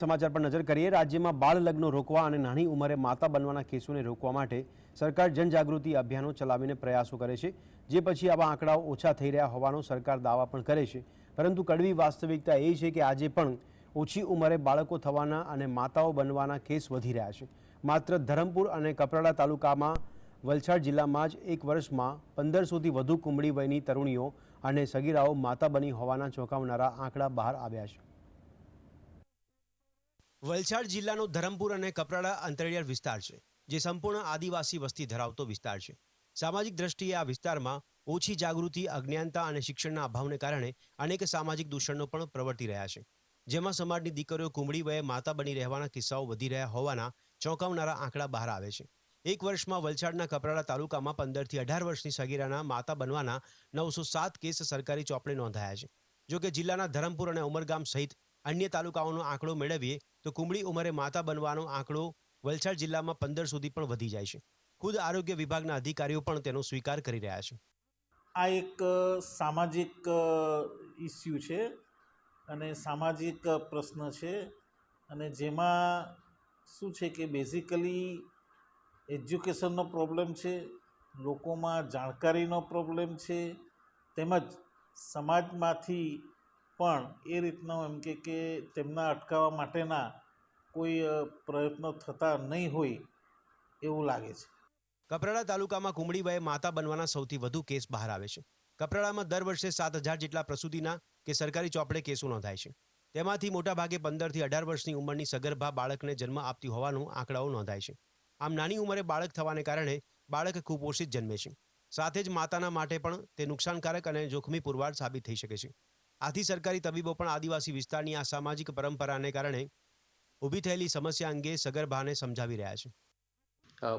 સમાચાર પર નજર કરીએ, રાજ્યમાં બાળ લગ્નો રોકવા અને નાની ઉંમરે માતા બનવાના કેસોને રોકવા માટે સરકાર જનજાગૃતિ અભિયાનો ચલાવીને પ્રયાસો કરે છે. જે પછી આવા આંકડાઓ ઓછા થઈ રહ્યા હોવાનો સરકાર દાવા પણ કરે છે. પરંતુ કડવી વાસ્તવિકતા એ છે કે આજે પણ ઓછી ઉંમરે બાળકો થવાના અને માતાઓ બનવાના કેસ વધી રહ્યા છે. માત્ર ધરમપુર અને કપરાડા તાલુકામાં વલસાડ જિલ્લામાં જ એક વર્ષમાં પંદરસોથી વધુ કુંબળી વયની તરુણીઓ અને સગીરાઓ માતા બની હોવાના ચોંકાવનારા આંકડા બહાર આવ્યા છે. વલસાડ જિલ્લાનો ધરમપુર અને કપરાડા અંતરિયાળ વિસ્તાર છે, જે સંપૂર્ણ આદિવાસી વસ્તી ધરાવતો વિસ્તાર છે. સામાજિક દ્રષ્ટિએ આ વિસ્તારમાં ઓછી જાગૃતિ, અજ્ઞાનતા અને શિક્ષણના અભાવને કારણે અનેક સામાજિક દૂષણો પણ પ્રવર્તી રહ્યા છે. જેમાં સમાજની દીકરીઓ કુમળી વયે માતા બની રહેવાના કિસ્સાઓ વધી રહ્યા હોવાના ચોંકાવનારા આંકડા બહાર આવે છે. એક વર્ષમાં વલસાડના કપરાડા તાલુકામાં પંદરથી અઢાર વર્ષની સગીરાના માતા બનવાના નવસો સાત કેસ સરકારી ચોપડે નોંધાયા છે. જોકે જિલ્લાના ધરમપુર અને ઉમરગામ સહિત અન્ય તાલુકાઓનો આંકડો મેળવીએ તો કુંબળી ઉંમરે માતા બનવાનો આંકડો વલસાડ જિલ્લામાં પંદર સુધી પણ વધી જાય છે. ખુદ આરોગ્ય વિભાગના અધિકારીઓ પણ તેનો સ્વીકાર કરી રહ્યા છે. આ એક સામાજિક ઇસ્યુ છે અને સામાજિક પ્રશ્ન છે અને જેમાં શું છે કે બેઝિકલી એજ્યુકેશનનો પ્રોબ્લેમ છે, લોકોમાં જાણકારીનો પ્રોબ્લેમ છે, તેમજ સમાજમાંથી પણ એ રીતનો એમ કે કે તેમના અટકાવવા માટેના કોઈ પ્રયત્નો થતા નહીં હોય એવું લાગે છે. કપરાડા તાલુકામાં કુંબળીબાએ માતા બનવાના સૌથી વધુ કેસ બહાર આવે છે. કપરાડામાં દર વર્ષે સાત હજાર જેટલા પ્રસૂતિના કે સરકારી ચોપડે કેસો નોંધાય છે. તેમાંથી મોટાભાગે પંદરથી અઢાર વર્ષની ઉંમરની સગર્ભા બાળકને જન્મ આપતી હોવાનું આંકડાઓ નોંધાય છે. આમ નાની ઉંમરે બાળક થવાને કારણે બાળક કુપોષિત જન્મે છે. સાથે જ માતાના માટે પણ તે નુકસાનકારક અને જોખમી પુરવાર સાબિત થઈ શકે છે. આથી સરકારી તબીબો પણ આદિવાસી વિસ્તારની આ સામાજિક પરંપરાને કારણે ઊભી થયેલી સમસ્યા અંગે સગર્ભાને સમજાવી રહ્યા છે.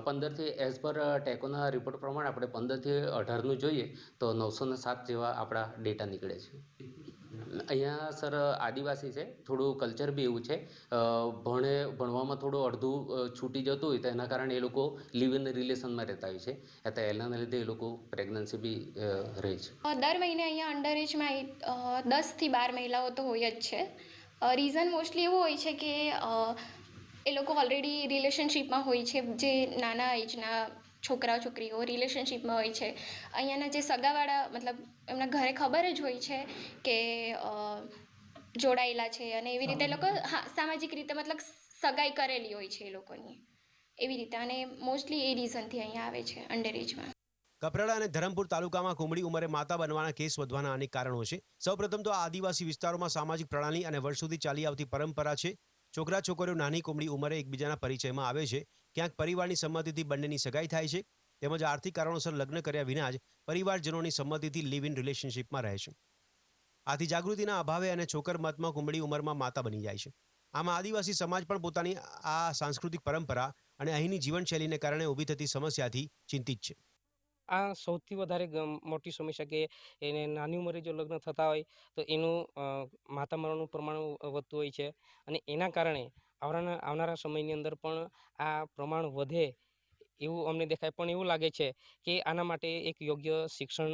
પંદરથી એઝ પર ટેકોના રિપોર્ટ પ્રમાણે આપણે પંદરથી અઢારનું જોઈએ તો નવસો સાત જેવા આપણા ડેટા નીકળે છે. અહીંયા સર આદિવાસી છે, થોડું કલ્ચર બી એવું છે. ભણે, ભણવામાં થોડું અડધું છૂટી જતું હોય તો એના કારણે એ લોકો લિવ ઇન રિલેશનમાં રહેતા હોય છે. એટલે એના લીધે એ લોકો પ્રેગ્નન્સી બી રહે છે. દર મહિને અહીંયા અંડર એજમાં દસથી બાર મહિલાઓ તો હોય જ છે. રીઝન મોસ્ટલી એવું હોય છે કે એ લોકો ઓલરેડી રિલેશનશિપમાં હોય છે જે નાના એજના છોકરાઓ છોકરીઓ રિલેશનશિપમાં હોય છે. અહીંયાના જે સગાવાળા મતલબ એમના ઘરે ખબર જ હોય છે કે જોડાયેલા છે અને એવી રીતે લોકો હા સામાજિક રીતે મતલબ સગાઈ કરેલી હોય છે એ લોકોની. એવી રીતે અને મોસ્ટલી એ રીઝનથી અહીંયા આવે છે અંડર એજમાં કપરાડા અને ધરમપુર તાલુકામાં કુમળી ઉંમરે માતા બનવાના કેસ વધવાના અનેક કારણો છે. સૌપ્રથમ તો આ આદિવાસી વિસ્તારોમાં સામાજિક પ્રણાલી અને વર્ષોથી ચાલી આવતી પરંપરા છે. છોકરા છોકરીઓ નાની કુમળી ઉંમરે એકબીજાના પરિચયમાં આવે છે. ક્યાંક પરિવારની સંમતિથી બંનેની સગાઈ થાય છે તેમજ આર્થિક કારણોસર લગ્ન કર્યા વિના જ પરિવારજનોની સંમતિથી લિવ ઇન રિલેશનશિપમાં રહે છે. આથી જાગૃતિના અભાવે અને છોકર મતમાં કુંબળી ઉંમરમાં માતા બની જાય છે. આમાં આદિવાસી સમાજ પણ પોતાની આ સાંસ્કૃતિક પરંપરા અને અહીંની જીવનશૈલીને કારણે ઊભી થતી સમસ્યાથી ચિંતિત છે. આ સૌથી વધારે મોટી સમસ્યા કે એને નાની ઉંમરે જો લગ્ન થતા હોય તો એનું માતા મરણનું પ્રમાણ વધતું હોય છે અને એના કારણે આવનારા આવનારા સમયની અંદર પણ આ પ્રમાણ વધે એવું અમને દેખાય. પણ એવું લાગે છે કે આના માટે એક યોગ્ય શિક્ષણ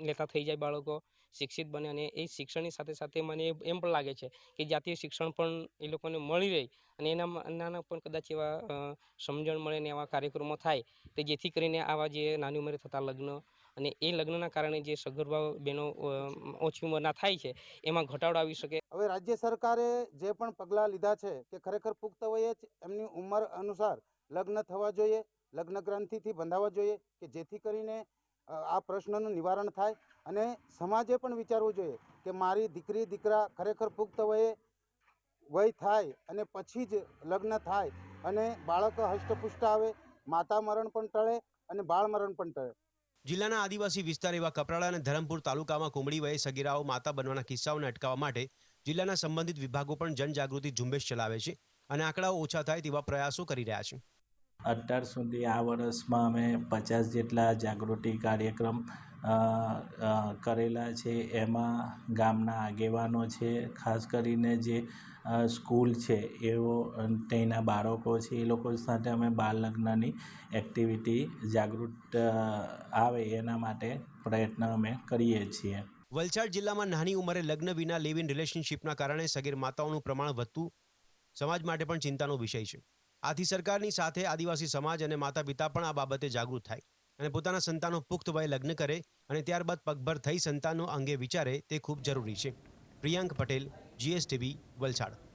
લેતા થઈ જાય બાળકો, શિક્ષિત બને અને એ શિક્ષણની સાથે સાથે મને એમ પણ લાગે છે કે જાતીય શિક્ષણ પણ એ લોકોને મળી રહે અને એના નાના પણ કદાચ એવા સમજણ મળે ને એવા કાર્યક્રમો થાય કે જેથી કરીને આવા જે નાની ઉંમરે થતા લગ્ન અને એ લગ્નના કારણે જે સગર્ભા બહેનો ઓછી ઉંમરના થાય છે, એમાં ઘટાડો આવી શકે. હવે રાજ્ય સરકારે જે પણ પગલાં લીધા છે કે ખરેખર પુખ્ત વયે જ એમની ઉંમર અનુસાર લગ્ન થવા જોઈએ, લગ્ન ગ્રંથિથી બંધાવવા જોઈએ કે જેથી કરીને આ પ્રશ્નનું નિવારણ થાય અને સમાજે પણ વિચારવું જોઈએ કે મારી દીકરી, દીકરા ખરેખર પુખ્ત વયે, વય થાય અને પછી જ લગ્ન થાય અને બાળક હષ્ટપુષ્ટ આવે, માતા મરણ પણ ટળે અને બાળ મરણ પણ ટળે. જિલ્લાના આદિવાસી વિસ્તાર એવા કપરાડા અને ધરમપુર તાલુકામાં કુમળી વયે સગીરાઓ માતા બનવાના કિસ્સાઓને અટકાવવા માટે જિલ્લાના સંબંધિત વિભાગો પણ જનજાગૃતિ ઝુંબેશ ચલાવે છે અને આંકડાઓ ઓછા થાય તેવા પ્રયાસો કરી રહ્યા છે. અત્યાર સુધી આ વર્ષમાં અમે પચાસ જેટલા જાગૃતિ કાર્યક્રમ કરેલા છે. એમાં ગામના આગેવાનો છે. ખાસ કરીને જે સ્કૂલ છે, એવો ત્યાંના બાળકો છે, એ લોકો સાથે અમે બાળ લગ્નની એક્ટિવિટી જાગૃત આવે એના માટે પ્રયત્ન અમે કરીએ છીએ. વલસાડ જિલ્લામાં નાની ઉંમરે લગ્ન વિના લિવ ઇન રિલેશનશિપના કારણે સગીર માતાઓનું પ્રમાણ વધતું, સમાજ માટે પણ ચિંતાનો વિષય છે. આથી સરકારની સાથે આદિવાસી સમાજ અને માતા પિતા પણ આ બાબતે જાગૃત થાય. અને પોતાના સંતાનો પુખ્ત લગ્ન કરે અને ત્યારબાદ પગભર થઈ સંતાનો અંગે વિચારે તે ખૂબ જરૂરી છે. પ્રિયાંક પટેલ જીએસટીવી વલસાડ.